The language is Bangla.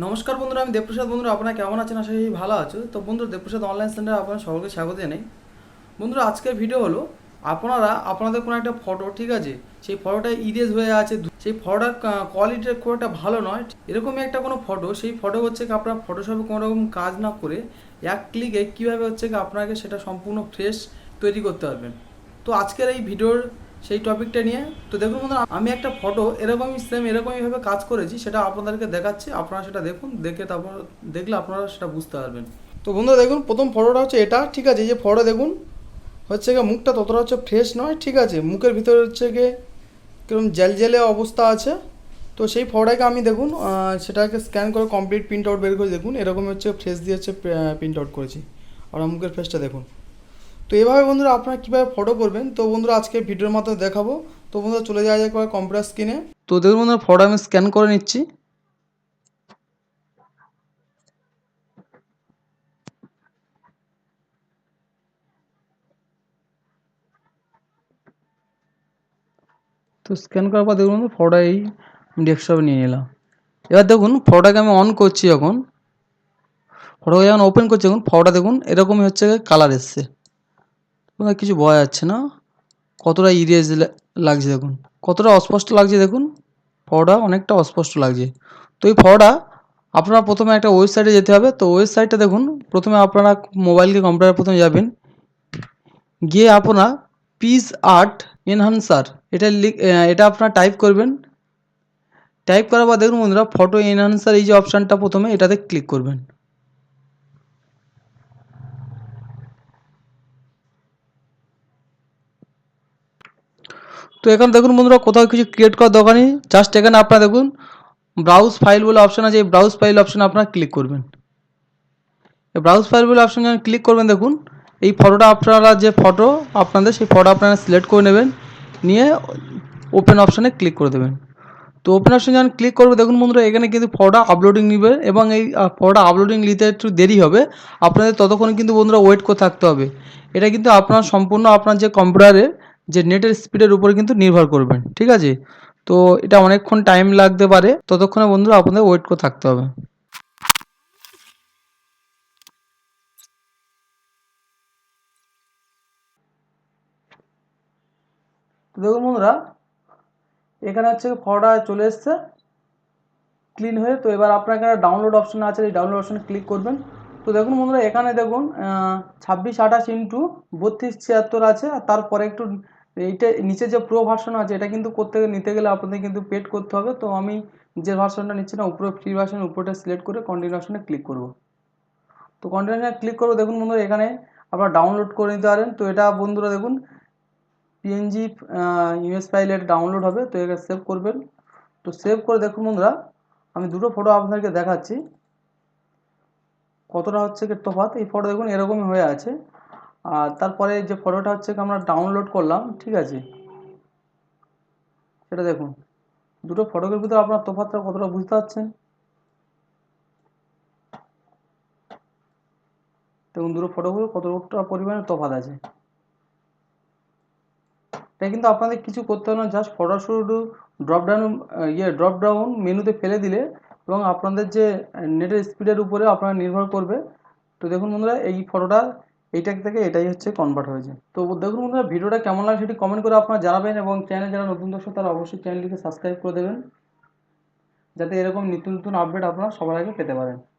নমস্কার বন্ধুরা, আমি দেবপ্রসাদ। বন্ধুরা, আপনারা কেমন আছেন? আশা করি ভালো আছো। তো বন্ধুরা, দেবপ্রসাদ অনলাইন সেন্টারে আপনারা সকলকে স্বাগত জানাই। বন্ধুরা, আজকের ভিডিও হলো, আপনারা, আপনাদের কোনো একটা ফটো ঠিক আছে? সেই ফটোটা ইরেজ হয়ে আছে। সেই ফটোটার কোয়ালিটিটা খুব একটা ভালো নয়। এরকমই একটা কোনো ফটো সেই ফটো হচ্ছে কি আপনার ফটোশপে কোনো রকম কাজ না করে এক ক্লিকে কীভাবে হচ্ছে কি আপনাকে সেটা সম্পূর্ণ ফ্রেশ তৈরি করতে পারবেন। তো আজকের এই ভিডিওর সেই টপিকটা নিয়ে। তো দেখুন বন্ধুরা, আমি একটা ফটো এরকমই সেম এরকমইভাবে কাজ করেছি, সেটা আপনাদেরকে দেখাচ্ছি, আপনারা সেটা দেখুন, দেখে তারপর দেখলে আপনারা সেটা বুঝতে পারবেন। তো বন্ধুরা দেখুন, প্রথম ফটোটা হচ্ছে এটা, ঠিক আছে? এই যে ফটো দেখুন, হচ্ছে গিয়ে মুখটা ততটা হচ্ছে ফ্রেশ নয়, ঠিক আছে? মুখের ভিতরে হচ্ছে গিয়ে কীরকম জেল জেলে অবস্থা আছে। তো সেই ফটোটাকে আমি দেখুন সেটাকে স্ক্যান করে কমপ্লিট প্রিন্ট আউট বের করে দেখুন এরকম হচ্ছে ফ্রেশ দিয়ে হচ্ছে প্রিন্ট আউট করেছি। আর মুখের ফ্রেশটা দেখুন। তো এভাবে বন্ধুরা আপনারা কীভাবে ফটো করবেন? তো বন্ধুরা আজকে ভিডিওর মাধ্যমে দেখাবো। তো বন্ধুরা চলে যাওয়া যাক একবার কম্পিউটার স্ক্রিনে তো দেখুন বন্ধুরা ফটো আমি স্ক্যান করে নিচ্ছি। তো স্ক্যান করার পর দেখুন ফটোটা এই ডেস্কটপে নিয়ে নিলাম। এবার দেখুন ফটোটাকে আমি অন করছি যখন ফটোকে যখন ওপেন করছি দেখুন ফটোটা দেখুন এরকমই হচ্ছে কালার এসছে। তোমার কিছু বোঝা যাচ্ছে না? কতটা ইরেজ লাগছে দেখুন। কতটা অস্পষ্ট লাগছে দেখুন? ফটোটা অনেকটা অস্পষ্ট লাগছে। তো এই ফটোটা আপনারা প্রথমে একটা ওয়েবসাইটে যেতে হবে। তো ওয়েবসাইটটা দেখুন। প্রথমে আপনারা মোবাইলকে কম্পিউটারে প্রথমে যাবেন। গিয়ে আপনারা পিস আর্ট এনহান্সার এটা এটা আপনারা টাইপ করবেন। টাইপ করার পর দেখুন বন্ধুরা ফটো এনহান্সার এই যে অপশানটা প্রথমে, এটাতে ক্লিক করবেন। তো এখানে দেখুন বন্ধুরা, কোথাও কিছু ক্রিয়েট করার দরকার নেই। জাস্ট এখানে আপনারা দেখুন ব্রাউজ ফাইল বলে অপশান আছে। এই ব্রাউজ ফাইল অপশানে আপনারা ক্লিক করবেন। ব্রাউজ ফাইল বলে অপশান যখন ক্লিক করবেন দেখুন, এই ফটোটা আপনারা যে ফটো আপনাদের সেই ফটো আপনারা সিলেক্ট করে নেবেন। নিয়ে ওপেন অপশানে ক্লিক করে দেবেন। তো ওপেন অপশন যখন ক্লিক করবে, দেখুন বন্ধুরা, এখানে কিন্তু ফটোটা আপলোডিং নিবে এবং এই ফটোটা আপলোডিং নিতে একটু দেরি হবে। আপনাদের ততক্ষণ কিন্তু বন্ধুরা ওয়েট করে থাকতে হবে। এটা কিন্তু আপনার সম্পূর্ণ আপনার যে কম্পিউটারের যে নেটের স্পিডের উপরে কিন্তু নির্ভর করবেন ঠিক আছে? তো এটা অনেকক্ষণ টাইম লাগতে পারে। ততক্ষণে বন্ধুরা আপনাদের ওয়েট করে থাকতে হবে। দেখুন বন্ধুরা, এখানে হচ্ছে ফটোটা চলে এসছে ক্লিন হয়ে। তো এবার আপনার এখানে ডাউনলোড অপশন আছে, এই ডাউনলোড অপশনে ক্লিক করবেন। তো দেখুন বন্ধুরা, এখানে দেখুন ছাব্বিশ আঠাশ ইন্টু বত্রিশ ছিয়াত্তর আছে, আর তারপরে একটু এইটা নিচে যে প্রো ভার্সন আছে, এটা কিন্তু করতে নিতে গেলে আপনাদের কিন্তু পেড করতে হবে। তো আমি যে ভার্সনটা নিচ্ছি না, উপরে ফ্রি ভার্সন উপরটা সিলেক্ট করে কন্টিনিউ অপশনে ক্লিক করব। তো কন্টিনিউ ক্লিক করব, দেখুন বন্ধুরা, এখানে আপনারা ডাউনলোড করে নিতে পারেন। তো এটা বন্ধুরা, দেখুন পিএনজি ইমেজ ফাইল এটা ডাউনলোড হবে, তো এটা সেভ করবেন। তো সেভ করে দেখুন বন্ধুরা, আমি দুটো ফটো আপনাদেরকে দেখাচ্ছি। কতটা হচ্ছে কি তফাৎ? এই ফটো দেখুন, এরকমই হয়ে আছে। আর তারপরে যে ফটোটা হচ্ছে আমরা ডাউনলোড করলাম, ঠিক আছে? সেটা দেখুন। দুটো ফটোর ভিতরে আপনার তফাৎটা কতটা বুঝতে পারছেন? দেখুন, দুটো ফটোগুলো কতটা পরিমাণে তফাৎ আছে। এটা কিন্তু আপনাদের কিছু করতে হবে না জাস্ট ফটো শুধু ড্রপ ডাউন ইয়ে ড্রপ ডাউন মেনুতে ফেলে দিলে এবং আপনাদের যে নেটের স্পিডের উপরে আপনারা নির্ভর করবে। তো দেখুন বন্ধুরা, এই ফটোটা এইটা থেকে এটাই হচ্ছে কনভার্ট হয়েছে তো দেখুন বন্ধুরা, ভিডিওটা কেমন লাগে সেটি কমেন্ট করে আপনারা জানাবেন এবং চ্যানেল যারা নতুন দর্শক তারা অবশ্যই চ্যানেলটিকে সাবস্ক্রাইব করে দেবেন। যাতে এরকম নিত্য নতুন আপডেট আপনারা সবার আগে পেতে পারেন।